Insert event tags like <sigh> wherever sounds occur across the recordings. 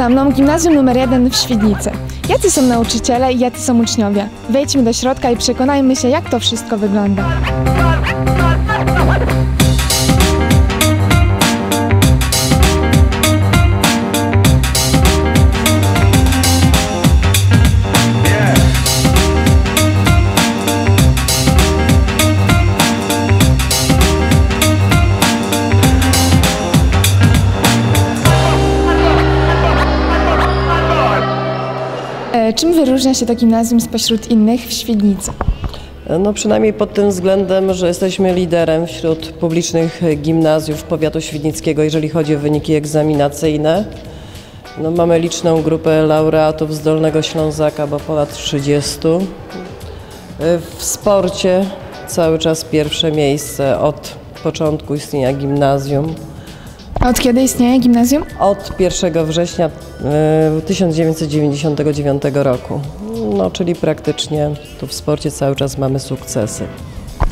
Za mną gimnazjum numer 1 w Świdnicy. Jacy są nauczyciele i jacy są uczniowie? Wejdźmy do środka i przekonajmy się, jak to wszystko wygląda. Czym wyróżnia się to gimnazjum spośród innych w Świdnicy? No przynajmniej pod tym względem, że jesteśmy liderem wśród publicznych gimnazjów powiatu świdnickiego, jeżeli chodzi o wyniki egzaminacyjne. No, mamy liczną grupę laureatów z Dolnego Ślązaka, bo ponad 30. W sporcie cały czas pierwsze miejsce od początku istnienia gimnazjum. A od kiedy istnieje gimnazjum? Od 1 września e, 1999 roku. No, czyli praktycznie tu w sporcie cały czas mamy sukcesy.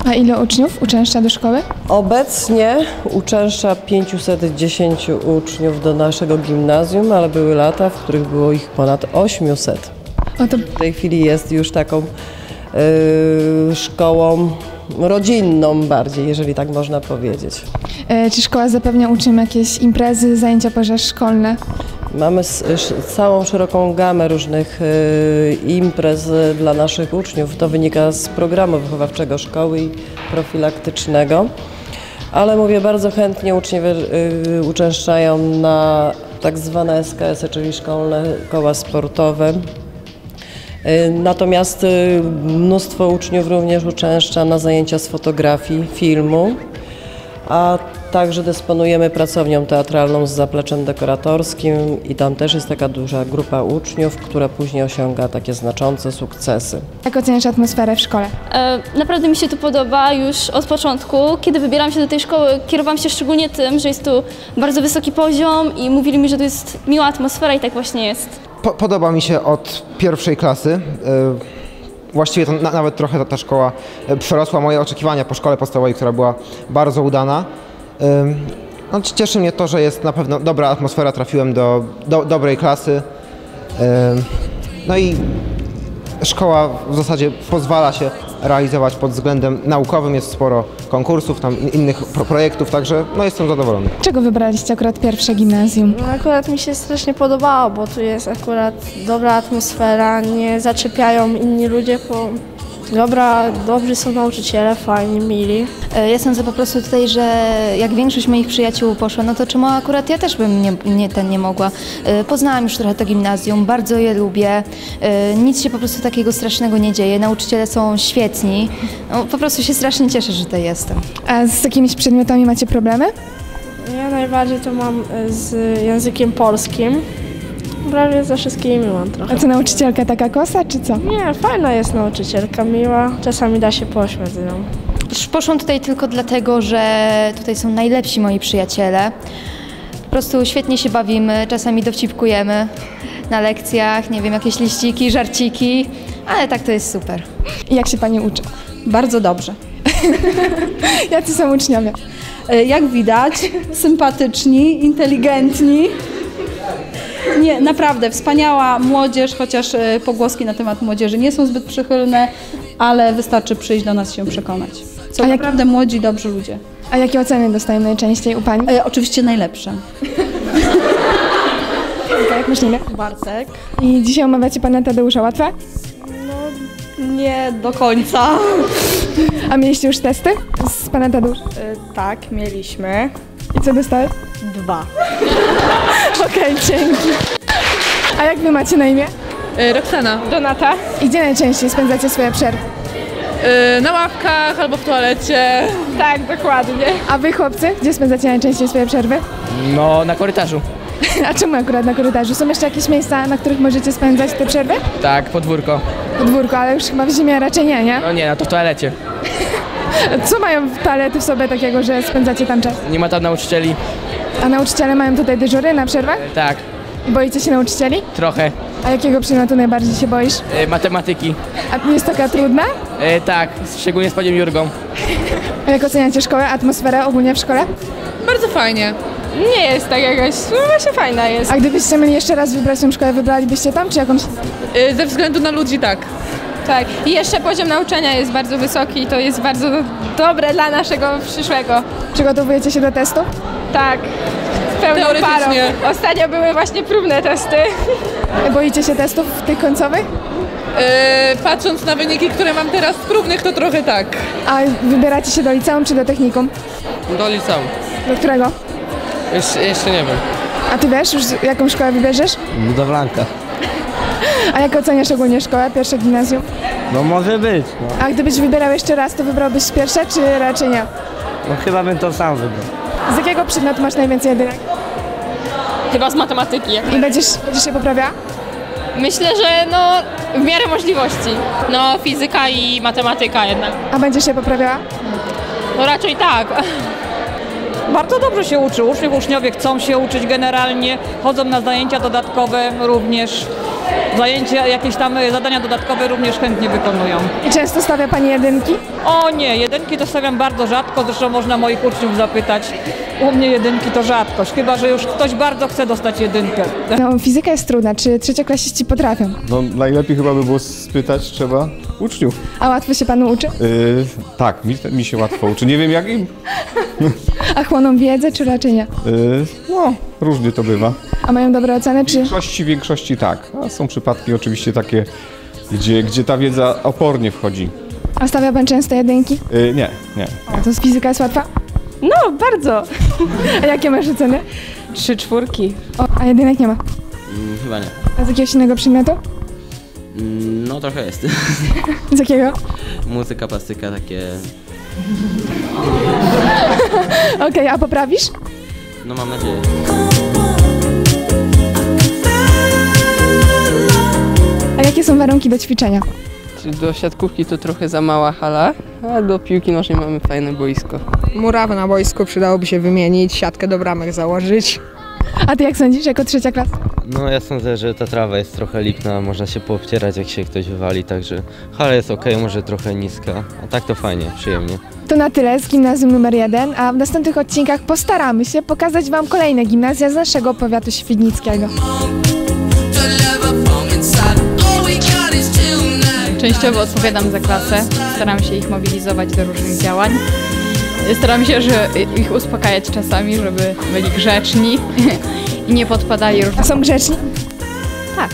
A ile uczniów uczęszcza do szkoły? Obecnie uczęszcza 510 uczniów do naszego gimnazjum, ale były lata, w których było ich ponad 800. O to W tej chwili jest już taką e, szkołą rodzinną bardziej, jeżeli tak można powiedzieć. e, czy szkoła zapewnia uczniom jakieś imprezy, zajęcia pozaszkolne? Mamy całą szeroką gamę różnych e, imprez dla naszych uczniów. To wynika z programu wychowawczego szkoły i profilaktycznego. Ale mówię, bardzo chętnie uczniowie e, uczęszczają na tak zwane SKS-y, czyli szkolne koła sportowe. E, Natomiast e, mnóstwo uczniów również uczęszcza na zajęcia z fotografii, filmu, a także dysponujemy pracownią teatralną z zapleczem dekoratorskim i tam też jest taka duża grupa uczniów, która później osiąga takie znaczące sukcesy. Jak oceniasz atmosferę w szkole? E, Naprawdę mi się tu podoba już od początku. Kiedy wybierałam się do tej szkoły, kierowałam się szczególnie tym, że jest tu bardzo wysoki poziom i mówili mi, że tu jest miła atmosfera i tak właśnie jest. Po, podoba mi się od pierwszej klasy. Y, Właściwie to na, nawet trochę ta, szkoła y, przerosła moje oczekiwania po szkole podstawowej, która była bardzo udana. Y, No, cieszy mnie to, że jest na pewno dobra atmosfera, trafiłem do, do dobrej klasy. No i szkoła w zasadzie pozwala się realizować pod względem naukowym, jest sporo konkursów, tam in- innych pro, projektów, także no, jestem zadowolony. Czego wybraliście akurat pierwsze gimnazjum? No akurat mi się strasznie podobało, bo tu jest akurat dobra atmosfera, nie zaczepiają inni ludzie, bo dobra, dobrzy są nauczyciele, fajni, mili. E, Ja sądzę po prostu tutaj, że jak większość moich przyjaciół poszła, no to czemu akurat ja też bym nie, nie, ten nie mogła. E, Poznałam już trochę to gimnazjum, bardzo je lubię. E, Nic się po prostu takiego strasznego nie dzieje. Nauczyciele są świetni. No, po prostu się strasznie cieszę, że tutaj jestem. A z jakimiś przedmiotami macie problemy? Ja najbardziej to mam z językiem polskim. Prawie ze wszystkimi mam trochę. A co nauczycielka taka kosa, czy co? Nie, fajna jest nauczycielka, miła. Czasami da się pośmiać z nią. Poszłam tutaj tylko dlatego, że tutaj są najlepsi moi przyjaciele. Po prostu świetnie się bawimy, czasami dowcipkujemy na lekcjach, nie wiem, jakieś liściki, żarciki, ale tak to jest super. I jak się pani uczy? Bardzo dobrze. <laughs> Jacy są uczniowie? E, Jak widać, sympatyczni, inteligentni. Nie, naprawdę, wspaniała młodzież, chociaż e, pogłoski na temat młodzieży nie są zbyt przychylne, ale wystarczy przyjść do nas i się przekonać. Są A jak- naprawdę młodzi, dobrzy ludzie. A jakie oceny dostają najczęściej u pani? E, oczywiście najlepsze. <laughs> Jak myślimy? Bartek? I dzisiaj omawiacie pana Tadeusza łatwe? Nie do końca. A mieliście już testy z pana Tadeusza? tak, mieliśmy. I co dostałeś? Dwa. <laughs> Okej, dzięki. A jak wy macie na imię? Roxana. Donata. I gdzie najczęściej spędzacie swoje przerwy? Y, na ławkach albo w toalecie. Tak, dokładnie. A wy chłopcy, gdzie spędzacie najczęściej swoje przerwy? No, na korytarzu. <laughs> A czemu akurat na korytarzu? Są jeszcze jakieś miejsca, na których możecie spędzać te przerwy? Tak, podwórko. Podwórko, ale już chyba w zimie raczej nie, nie? No nie, no to w toalecie. <laughs> Co mają toalety w sobie takiego, że spędzacie tam czas? Nie ma tam nauczycieli. A nauczyciele mają tutaj dyżury na przerwach? E, tak, Boicie się nauczycieli? trochę. A jakiego przedmiotu najbardziej się boisz? E, matematyki. A jest taka trudna? E, tak, szczególnie z panią Jurgą. A jak oceniacie szkołę, atmosferę ogólnie w szkole? Bardzo fajnie. Nie jest tak jakaś, no właśnie fajna jest. A gdybyście mieli jeszcze raz wybrać tę szkołę, wybralibyście tam czy jakąś? Y, Ze względu na ludzi tak. Tak. I jeszcze poziom nauczania jest bardzo wysoki i to jest bardzo dobre dla naszego przyszłego. Przygotowujecie się do testu? Tak. Z pełną parą. Ostatnio były właśnie próbne testy. Boicie się testów tych końcowych? Y, Patrząc na wyniki, które mam teraz z próbnych, to trochę tak. A wybieracie się do liceum czy do technikum? Do liceum. Do którego? Jeszcze, jeszcze nie wiem. A ty wiesz już jaką szkołę wybierzesz? Budowlanka. A jak oceniasz ogólnie szkołę, pierwsze gimnazjum? No może być, no. A gdybyś wybierał jeszcze raz, to wybrałbyś pierwsze czy raczej nie? no chyba bym to sam wybrał. Z jakiego przedmiotu masz najwięcej jedynek? Chyba z matematyki. I będziesz, będziesz się poprawiała? Myślę, że no w miarę możliwości. No fizyka i matematyka jednak. A będziesz się poprawiała? No raczej tak. Bardzo dobrze się uczy. Uczniów, uczniowie chcą się uczyć generalnie, chodzą na zajęcia dodatkowe również. Zajęcia, jakieś tam e, zadania dodatkowe również chętnie wykonują. I często stawia Pani jedynki? O nie, jedynki to stawiam bardzo rzadko, zresztą można moich uczniów zapytać. U mnie jedynki to rzadkość, chyba że już ktoś bardzo chce dostać jedynkę. No, fizyka jest trudna. Czy trzecioklasiści potrafią? No najlepiej chyba by było spytać trzeba uczniów. A łatwo się Panu uczy? Yy, tak, mi, mi się łatwo uczy. Nie wiem jak im. <laughs> A chłoną wiedzę, czy raczej nie? Yy, no, różnie to bywa. A mają dobre oceny, W czy... większości, większości tak. A są przypadki oczywiście takie, gdzie, gdzie ta wiedza opornie wchodzi. A stawia Pan często jedynki? Yy, nie, nie. A to z fizyka jest łatwa? No bardzo. <laughs> A jakie masz oceny? Trzy czwórki. O, a jedynek nie ma. chyba nie. A z jakiegoś innego przedmiotu? No trochę jest. <laughs> Z jakiego? Muzyka, plastyka, takie... <laughs> Okej, a poprawisz? No mam nadzieję. Jakie są warunki do ćwiczenia? Do siatkówki to trochę za mała hala, a do piłki nożnej mamy fajne boisko. Murawę na boisku przydałoby się wymienić, siatkę do bramek założyć. A ty jak sądzisz, jako trzecia klasa? No ja sądzę, że ta trawa jest trochę lipna, można się poobcierać jak się ktoś wywali, także hala jest ok, może trochę niska, a tak to fajnie, przyjemnie. To na tyle z gimnazjum numer 1, a w następnych odcinkach postaramy się pokazać Wam kolejne gimnazja z naszego powiatu świdnickiego. Częściowo odpowiadam za klasę, staram się ich mobilizować do różnych działań. Staram się że ich uspokajać czasami, żeby byli grzeczni <laughs> i nie podpadali A różnym... są grzeczni? Tak.